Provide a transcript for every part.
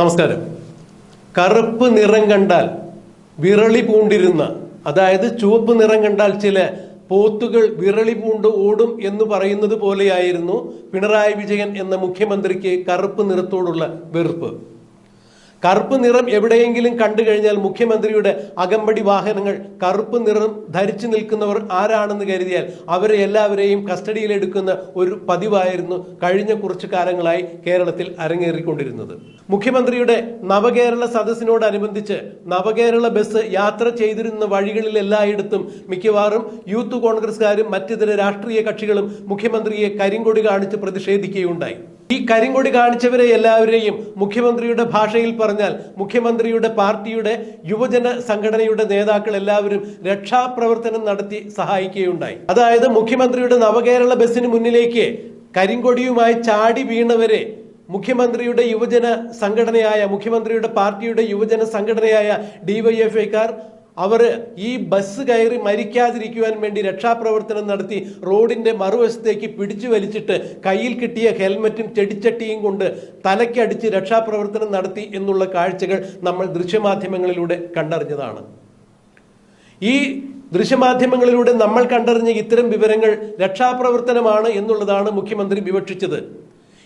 നമസ്കാരം. കറുപ്പ് നിറം കണ്ടാൽ വിരളി പൂണ്ടിരുന്ന അതായത് ചുവപ്പ് നിറം കണ്ടാൽ ചില പോത്തുകൾ വിരളി പൂണ്ട് ഓടും എന്ന് പറയുന്നത് പോലെയായിരുന്നു പിണറായി വിജയൻ എന്ന മുഖ്യമന്ത്രിക്ക് കറുപ്പ് നിറത്തോടുള്ള വെറുപ്പ്. കറുപ്പ് നിറം എവിടെയെങ്കിലും കണ്ടു കഴിഞ്ഞാൽ മുഖ്യമന്ത്രിയുടെ അകമ്പടി വാഹനങ്ങൾ കറുപ്പ് നിറം ധരിച്ചു നിൽക്കുന്നവർ ആരാണെന്ന് കരുതിയാൽ അവരെ എല്ലാവരെയും കസ്റ്റഡിയിലെടുക്കുന്ന ഒരു പതിവായിരുന്നു കഴിഞ്ഞ കുറച്ചു കാലങ്ങളായി കേരളത്തിൽ അരങ്ങേറിക്കൊണ്ടിരുന്നത്. മുഖ്യമന്ത്രിയുടെ നവകേരള സദസ്സിനോടനുബന്ധിച്ച് നവകേരള ബസ് യാത്ര ചെയ്തിരുന്ന വഴികളിൽ എല്ലായിടത്തും മിക്കവാറും യൂത്ത് കോൺഗ്രസ്സുകാരും മറ്റിതര രാഷ്ട്രീയ കക്ഷികളും മുഖ്യമന്ത്രിയെ കരിങ്കൊടി കാണിച്ച് പ്രതിഷേധിക്കുകയുണ്ടായി. ഈ കരിങ്കൊടി കാണിച്ചവരെ എല്ലാവരെയും മുഖ്യമന്ത്രിയുടെ ഭാഷയിൽ പറഞ്ഞാൽ മുഖ്യമന്ത്രിയുടെ പാർട്ടിയുടെ യുവജന സംഘടനയുടെ നേതാക്കൾ എല്ലാവരും രക്ഷാപ്രവർത്തനം നടത്തി സഹായിക്കുകയുണ്ടായി. അതായത് മുഖ്യമന്ത്രിയുടെ നവകേരള ബസ്സിന് മുന്നിലേക്ക് കരിങ്കൊടിയുമായി ചാടി വീണവരെ മുഖ്യമന്ത്രിയുടെ യുവജന സംഘടനയായ മുഖ്യമന്ത്രിയുടെ പാർട്ടിയുടെ യുവജന സംഘടനയായ ഡിവൈഎഫ്ഐക്കാർ അവർ ഈ ബസ് കയറി മരിക്കാതിരിക്കുവാൻ വേണ്ടി രക്ഷാപ്രവർത്തനം നടത്തി റോഡിന്റെ മറുവശത്തേക്ക് പിടിച്ചു വലിച്ചിട്ട് കയ്യിൽ കിട്ടിയ ഹെൽമറ്റും ചെടിച്ചട്ടിയും കൊണ്ട് തലയ്ക്കടിച്ച് രക്ഷാപ്രവർത്തനം നടത്തി എന്നുള്ള കാഴ്ചകൾ നമ്മൾ ദൃശ്യമാധ്യമങ്ങളിലൂടെ കണ്ടറിഞ്ഞതാണ്. ഈ ദൃശ്യമാധ്യമങ്ങളിലൂടെ നമ്മൾ കണ്ടറിഞ്ഞ ഇത്തരം വിവരങ്ങൾ രക്ഷാപ്രവർത്തനമാണ് എന്നുള്ളതാണ് മുഖ്യമന്ത്രി വിവക്ഷിച്ചത്.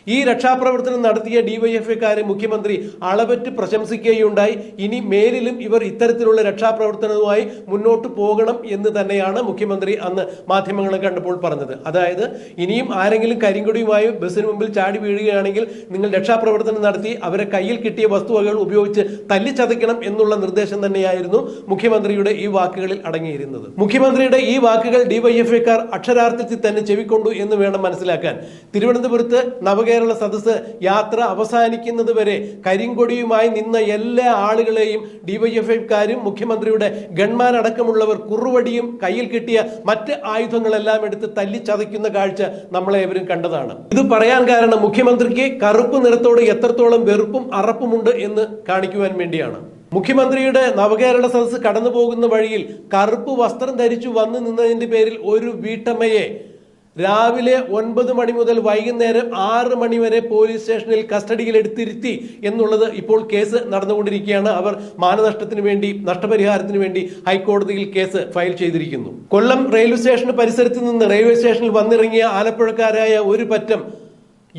ഈ രക്ഷാപ്രവർത്തനം നടത്തിയ ഡിവൈഎഫ്ഐക്കാരെ മുഖ്യമന്ത്രി അളവറ്റ് പ്രശംസിക്കുകയുണ്ടായി. ഇനി മേലിലും ഇവർ ഇത്തരത്തിലുള്ള രക്ഷാപ്രവർത്തനവുമായി മുന്നോട്ട് പോകണം എന്ന് തന്നെയാണ് മുഖ്യമന്ത്രി അന്ന് മാധ്യമങ്ങളെ കണ്ടപ്പോൾ പറഞ്ഞത്. അതായത് ഇനിയും ആരെങ്കിലും കരിങ്കൊടിയുമായി ബസ്സിന് മുമ്പിൽ ചാടി വീഴുകയാണെങ്കിൽ നിങ്ങൾ രക്ഷാപ്രവർത്തനം നടത്തി അവരെ കയ്യിൽ കിട്ടിയ വസ്തുവകൾ ഉപയോഗിച്ച് തല്ലിച്ചതയ്ക്കണം എന്നുള്ള നിർദ്ദേശം തന്നെയായിരുന്നു മുഖ്യമന്ത്രിയുടെ ഈ വാക്കുകളിൽ അടങ്ങിയിരുന്നത്. മുഖ്യമന്ത്രിയുടെ ഈ വാക്കുകൾ ഡിവൈഎഫ്ഐക്കാർ അക്ഷരാർത്ഥത്തിൽ തന്നെ ചെവിക്കൊണ്ടു എന്ന് വേണം മനസ്സിലാക്കാൻ. തിരുവനന്തപുരത്ത് നവകേരള സദസ്സ് യാത്ര അവസാനിക്കുന്നത് വരെ കരിങ്കൊടിയുമായി നിന്ന എല്ലാ ആളുകളെയും ഡിവൈഎഫ്ഐക്കാരും മുഖ്യമന്ത്രിയുടെ ഗൺമാൻ അടക്കമുള്ളവർ കുറുവടിയും കയ്യിൽ കിട്ടിയ മറ്റ് ആയുധങ്ങളെല്ലാം എടുത്ത് തല്ലിച്ചതയ്ക്കുന്ന കാഴ്ച നമ്മളേവരും കണ്ടതാണ്. ഇത് പറയാൻ കാരണം മുഖ്യമന്ത്രിക്ക് കറുപ്പ് നിറത്തോട് എത്രത്തോളം വെറുപ്പും അറപ്പുമുണ്ട് എന്ന് കാണിക്കുവാൻ വേണ്ടിയാണ്. മുഖ്യമന്ത്രിയുടെ നവകേരള സദസ് കടന്നു പോകുന്ന വഴിയിൽ കറുപ്പ് വസ്ത്രം ധരിച്ചു വന്നു നിന്നതിന്റെ പേരിൽ ഒരു വീട്ടമ്മയെ രാവിലെ ഒൻപത് മണി മുതൽ വൈകുന്നേരം ആറ് മണി വരെ പോലീസ് സ്റ്റേഷനിൽ കസ്റ്റഡിയിൽ എടുത്തിരുത്തി എന്നുള്ളത് ഇപ്പോൾ കേസ് നടന്നുകൊണ്ടിരിക്കുകയാണ്. അവർ മാനനഷ്ടത്തിന് വേണ്ടി നഷ്ടപരിഹാരത്തിന് വേണ്ടി ഹൈക്കോടതിയിൽ കേസ് ഫയൽ ചെയ്തിരിക്കുന്നു. കൊല്ലം റെയിൽവേ സ്റ്റേഷന് പരിസരത്ത് നിന്ന് റെയിൽവേ സ്റ്റേഷനിൽ വന്നിറങ്ങിയ ആലപ്പുഴക്കാരായ ഒരു പറ്റം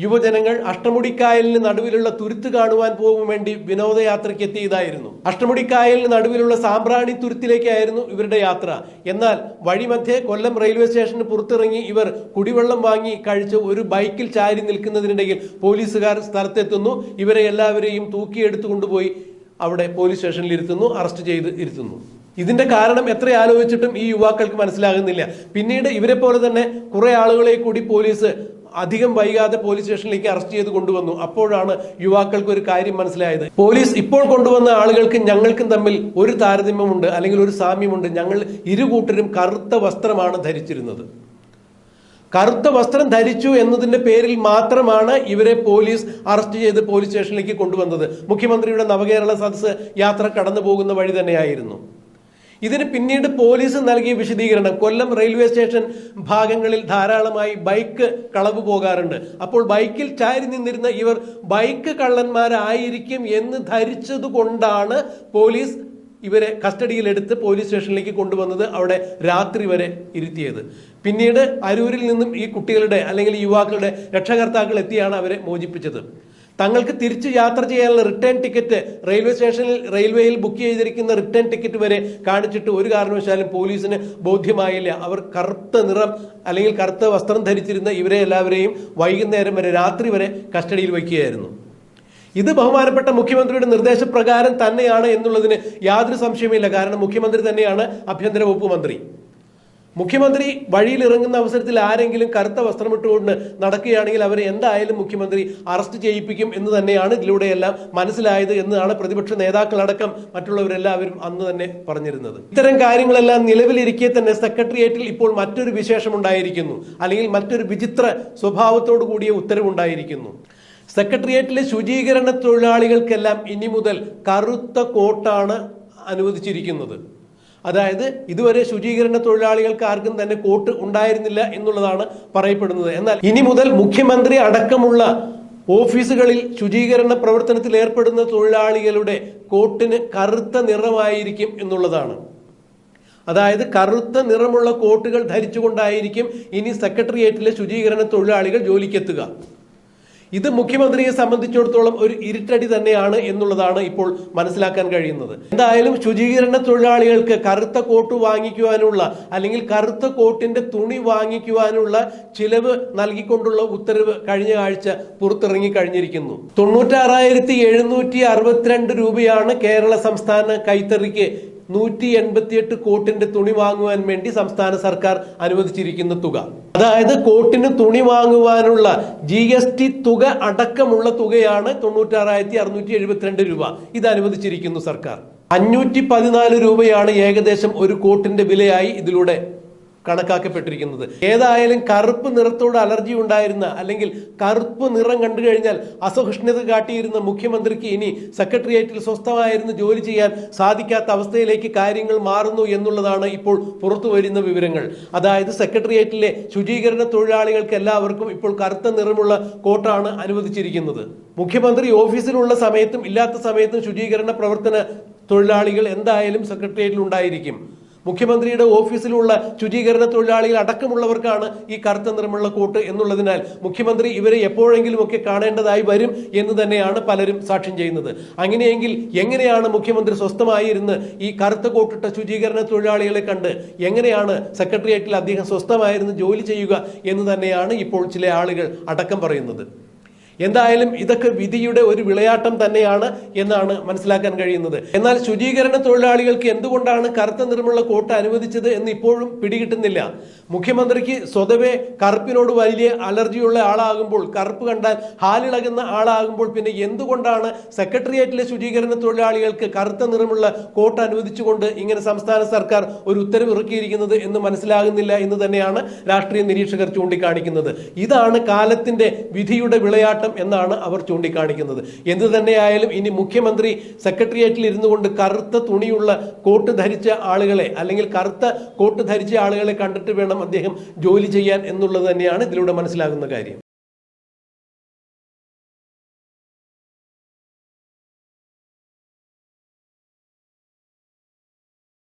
യുവജനങ്ങൾ അഷ്ടമുടിക്കായലിന് നടുവിലുള്ള തുരുത്ത് കാണുവാൻ പോകും വേണ്ടി വിനോദയാത്രയ്ക്ക് എത്തിയതായിരുന്നു അഷ്ടമുടിക്കായലിന് നടുവിലുള്ള സാമ്പ്രാണി തുരുത്തിലേക്കായിരുന്നു ഇവരുടെ യാത്ര. എന്നാൽ വഴിമധ്യേ കൊല്ലം റെയിൽവേ സ്റ്റേഷന് പുറത്തിറങ്ങി ഇവർ കുടിവെള്ളം വാങ്ങി കഴിച്ച് ഒരു ബൈക്കിൽ ചാരി നിൽക്കുന്നതിനിടയിൽ പോലീസുകാർ സ്ഥലത്തെത്തുന്നു. ഇവരെ എല്ലാവരെയും തൂക്കിയെടുത്തു കൊണ്ടുപോയി അവിടെ പോലീസ് സ്റ്റേഷനിൽ ഇരുത്തുന്നു അറസ്റ്റ് ചെയ്ത് ഇരുത്തുന്നു. ഇതിന്റെ കാരണം എത്ര ആലോചിച്ചിട്ടും ഈ യുവാക്കൾക്ക് മനസ്സിലാകുന്നില്ല. പിന്നീട് ഇവരെ പോലെ തന്നെ കുറെ ആളുകളെ കൂടി പോലീസ് അധികം വൈകാതെ പോലീസ് സ്റ്റേഷനിലേക്ക് അറസ്റ്റ് ചെയ്ത് കൊണ്ടുവന്നു. അപ്പോഴാണ് യുവാക്കൾക്ക് ഒരു കാര്യം മനസ്സിലായത്. പോലീസ് ഇപ്പോൾ കൊണ്ടുവന്ന ആളുകൾക്കും ഞങ്ങൾക്കും തമ്മിൽ ഒരു താരതമ്യമുണ്ട് അല്ലെങ്കിൽ ഒരു സാമ്യമുണ്ട്. ഞങ്ങൾ ഇരുകൂട്ടരും കറുത്ത വസ്ത്രമാണ് ധരിച്ചിരുന്നത്. കറുത്ത വസ്ത്രം ധരിച്ചു എന്നതിന്റെ പേരിൽ മാത്രമാണ് ഇവരെ പോലീസ് അറസ്റ്റ് ചെയ്ത് പോലീസ് സ്റ്റേഷനിലേക്ക് കൊണ്ടുവന്നത്. മുഖ്യമന്ത്രിയുടെ നവകേരള സദസ്സ് യാത്ര കടന്നു പോകുന്ന വഴി തന്നെയായിരുന്നു. ഇതിന് പിന്നീട് പോലീസ് നൽകിയ വിശദീകരണം കൊല്ലം റെയിൽവേ സ്റ്റേഷൻ ഭാഗങ്ങളിൽ ധാരാളമായി ബൈക്ക് കളവ് പോകാറുണ്ട്. അപ്പോൾ ബൈക്കിൽ ചാരി നിന്നിരുന്ന ഇവർ ബൈക്ക് കള്ളന്മാരായിരിക്കും എന്ന് ധരിച്ചതുകൊണ്ടാണ് പോലീസ് ഇവരെ കസ്റ്റഡിയിലെടുത്ത് പോലീസ് സ്റ്റേഷനിലേക്ക് കൊണ്ടുവന്നത് അവിടെ രാത്രി വരെ ഇരുത്തിയത്. പിന്നീട് അരൂരിൽ നിന്നും ഈ കുട്ടികളുടെ അല്ലെങ്കിൽ യുവാക്കളുടെ രക്ഷകർത്താക്കൾ എത്തിയാണ് അവരെ മോചിപ്പിച്ചത്. തങ്ങൾക്ക് തിരിച്ചു യാത്ര ചെയ്യാനുള്ള റിട്ടേൺ ടിക്കറ്റ് റെയിൽവേ സ്റ്റേഷനിൽ റെയിൽവേയിൽ ബുക്ക് ചെയ്തിരിക്കുന്ന റിട്ടേൺ ടിക്കറ്റ് വരെ കാണിച്ചിട്ട് ഒരു കാരണവശാലും പോലീസിന് ബോധ്യമായില്ല. അവർ കറുത്ത നിറം അല്ലെങ്കിൽ കറുത്ത വസ്ത്രം ധരിച്ചിരുന്ന ഇവരെ എല്ലാവരെയും വൈകുന്നേരം വരെ രാത്രി വരെ കസ്റ്റഡിയിൽ വയ്ക്കുകയായിരുന്നു. ഇത് ബഹുമാനപ്പെട്ട മുഖ്യമന്ത്രിയുടെ നിർദ്ദേശപ്രകാരം തന്നെയാണ് എന്നുള്ളതിന് യാതൊരു സംശയമില്ല കാരണം മുഖ്യമന്ത്രി തന്നെയാണ് ആഭ്യന്തര വകുപ്പ് മന്ത്രി. മുഖ്യമന്ത്രി വഴിയിൽ ഇറങ്ങുന്ന അവസരത്തിൽ ആരെങ്കിലും കറുത്ത വസ്ത്രമിട്ടുകൊണ്ട് നടക്കുകയാണെങ്കിൽ അവരെ എന്തായാലും മുഖ്യമന്ത്രി അറസ്റ്റ് ചെയ്യിപ്പിക്കും എന്ന് തന്നെയാണ് ഇതിലൂടെയെല്ലാം മനസ്സിലായത് എന്നാണ് പ്രതിപക്ഷ നേതാക്കളടക്കം മറ്റുള്ളവരെല്ലാവരും അന്ന് തന്നെ പറഞ്ഞിരുന്നത്. ഇത്തരം കാര്യങ്ങളെല്ലാം നിലവിലിരിക്കെ തന്നെ സെക്രട്ടേറിയറ്റിൽ ഇപ്പോൾ മറ്റൊരു വിശേഷമുണ്ടായിരിക്കുന്നു അല്ലെങ്കിൽ മറ്റൊരു വിചിത്ര സ്വഭാവത്തോടു കൂടിയ ഉത്തരവുണ്ടായിരിക്കുന്നു. സെക്രട്ടേറിയറ്റിലെ ശുചീകരണ തൊഴിലാളികൾക്കെല്ലാം ഇനി മുതൽ കറുത്ത കോട്ടാണ് അനുവദിച്ചിരിക്കുന്നത്. അതായത് ഇതുവരെ ശുചീകരണ തൊഴിലാളികൾക്ക് ആർക്കും തന്നെ കോട്ട് ഉണ്ടായിരുന്നില്ല എന്നുള്ളതാണ് പറയപ്പെടുന്നത്. എന്നാൽ ഇനി മുതൽ മുഖ്യമന്ത്രി അടക്കമുള്ള ഓഫീസുകളിൽ ശുചീകരണ പ്രവർത്തനത്തിൽ ഏർപ്പെടുന്ന തൊഴിലാളികളുടെ കോട്ടിന് കറുത്ത നിറമായിരിക്കും എന്നുള്ളതാണ്. അതായത് കറുത്ത നിറമുള്ള കോട്ടുകൾ ധരിച്ചുകൊണ്ടായിരിക്കും ഇനി സെക്രട്ടേറിയറ്റിലെ ശുചീകരണ തൊഴിലാളികൾ ജോലിക്കെത്തുക. ഇത് മുഖ്യമന്ത്രിയെ സംബന്ധിച്ചിടത്തോളം ഒരു ഇരുട്ടടി തന്നെയാണ് എന്നുള്ളതാണ് ഇപ്പോൾ മനസ്സിലാക്കാൻ കഴിയുന്നത്. എന്തായാലും ശുചീകരണ തൊഴിലാളികൾക്ക് കറുത്ത കോട്ട് വാങ്ങിക്കുവാനുള്ള അല്ലെങ്കിൽ കറുത്ത കോട്ടിന്റെ തുണി വാങ്ങിക്കുവാനുള്ള ചിലവ് നൽകിക്കൊണ്ടുള്ള ഉത്തരവ് കഴിഞ്ഞ ആഴ്ച പുറത്തിറങ്ങി കഴിഞ്ഞിരിക്കുന്നു. തൊണ്ണൂറ്റാറായിരത്തി എഴുന്നൂറ്റി അറുപത്തിരണ്ട് രൂപയാണ് കേരള സംസ്ഥാന കൈത്തറിക്ക് നൂറ്റി എൺപത്തിയെട്ട് കോട്ടിന്റെ തുണി വാങ്ങുവാൻ വേണ്ടി സംസ്ഥാന സർക്കാർ അനുവദിച്ചിരിക്കുന്ന തുക. അതായത് കോട്ടിന് തുണി വാങ്ങുവാനുള്ള ജി എസ് ടി തുക അടക്കമുള്ള തുകയാണ് തൊണ്ണൂറ്റാറായിരത്തി അറുന്നൂറ്റി എഴുപത്തിരണ്ട് രൂപ. ഇത് അനുവദിച്ചിരിക്കുന്നു സർക്കാർ. അഞ്ഞൂറ്റി പതിനാല് രൂപയാണ് ഏകദേശം ഒരു കോട്ടിന്റെ വിലയായി ഇതിലൂടെ കണക്കാക്കപ്പെട്ടിരിക്കുന്നത്. ഏതായാലും കറുപ്പ് നിറത്തോട് അലർജി ഉണ്ടായിരുന്ന അല്ലെങ്കിൽ കറുപ്പ് നിറം കണ്ടു കഴിഞ്ഞാൽ അസഹിഷ്ണുത കാട്ടിയിരുന്ന മുഖ്യമന്ത്രിക്ക് ഇനി സെക്രട്ടേറിയറ്റിൽ സ്വസ്ഥമായിരുന്നു ജോലി ചെയ്യാൻ സാധിക്കാത്ത അവസ്ഥയിലേക്ക് കാര്യങ്ങൾ മാറുന്നു എന്നുള്ളതാണ് ഇപ്പോൾ പുറത്തു വരുന്ന വിവരങ്ങൾ. അതായത് സെക്രട്ടേറിയറ്റിലെ ശുചീകരണ തൊഴിലാളികൾക്ക് എല്ലാവർക്കും ഇപ്പോൾ കറുത്ത നിറമുള്ള കോട്ടാണ് അനുവദിച്ചിരിക്കുന്നത്. മുഖ്യമന്ത്രി ഓഫീസിലുള്ള സമയത്തും ഇല്ലാത്ത സമയത്തും ശുചീകരണ പ്രവർത്തന തൊഴിലാളികൾ എന്തായാലും സെക്രട്ടേറിയറ്റിൽ ഉണ്ടായിരിക്കും. മുഖ്യമന്ത്രിയുടെ ഓഫീസിലുള്ള ശുചീകരണ തൊഴിലാളികൾ അടക്കമുള്ളവർക്കാണ് ഈ കറുത്ത നിറമുള്ള കോട്ട് എന്നുള്ളതിനാൽ മുഖ്യമന്ത്രി ഇവരെ എപ്പോഴെങ്കിലും ഒക്കെ കാണേണ്ടതായി വരും എന്ന് തന്നെയാണ് പലരും സാക്ഷ്യം ചെയ്യുന്നത്. അങ്ങനെയെങ്കിൽ എങ്ങനെയാണ് മുഖ്യമന്ത്രി സ്വസ്ഥമായി ഇരുന്ന് ഈ കറുത്ത കോട്ടിട്ട ശുചീകരണ തൊഴിലാളികളെ കണ്ട് എങ്ങനെയാണ് സെക്രട്ടേറിയറ്റിൽ അദ്ദേഹം സ്വസ്ഥമായിരുന്ന് ജോലി ചെയ്യുക എന്ന് തന്നെയാണ് ഇപ്പോൾ ചില ആളുകൾ അടക്കം പറയുന്നത്. എന്തായാലും ഇതൊക്കെ വിധിയുടെ ഒരു വിളയാട്ടം തന്നെയാണ് എന്നാണ് മനസ്സിലാക്കാൻ കഴിയുന്നത്. എന്നാൽ ശുചീകരണ തൊഴിലാളികൾക്ക് എന്തുകൊണ്ടാണ് കറുത്ത നിറമുള്ള കോട്ട് അനുവദിച്ചത് എന്ന് ഇപ്പോഴും പിടികിട്ടുന്നില്ല. മുഖ്യമന്ത്രിക്ക് സ്വതവേ കറുപ്പിനോട് വലിയ അലർജിയുള്ള ആളാകുമ്പോൾ കറുപ്പ് കണ്ടാൽ ഹാലിളകുന്ന ആളാകുമ്പോൾ പിന്നെ എന്തുകൊണ്ടാണ് സെക്രട്ടേറിയറ്റിലെ ശുചീകരണ തൊഴിലാളികൾക്ക് കറുത്ത നിറമുള്ള കോട്ട് അനുവദിച്ചുകൊണ്ട് ഇങ്ങനെ സംസ്ഥാന സർക്കാർ ഒരു ഉത്തരവ് ഇറക്കിയിരിക്കുന്നത് എന്ന് മനസ്സിലാകുന്നില്ല എന്ന് തന്നെയാണ് രാഷ്ട്രീയ നിരീക്ഷകർ ചൂണ്ടിക്കാണിക്കുന്നത്. ഇതാണ് കാലത്തിന്റെ വിധിയുടെ വിളയാട്ടം എന്നാണ് അവർ ചൂണ്ടിക്കാണിക്കുന്നത്. എന്തു തന്നെയായാലും ഇനി മുഖ്യമന്ത്രി സെക്രട്ടേറിയറ്റിൽ ഇരുന്നു കൊണ്ട് കറുത്ത തുണിയുള്ള കോട്ട് ധരിച്ച ആളുകളെ അല്ലെങ്കിൽ കറുത്ത കോട്ട് ധരിച്ച ആളുകളെ കണ്ടിട്ട് വേണം അദ്ദേഹം ജോലി ചെയ്യാൻ എന്നുള്ളത് തന്നെയാണ് ഇതിലൂടെ മനസ്സിലാകുന്ന കാര്യം.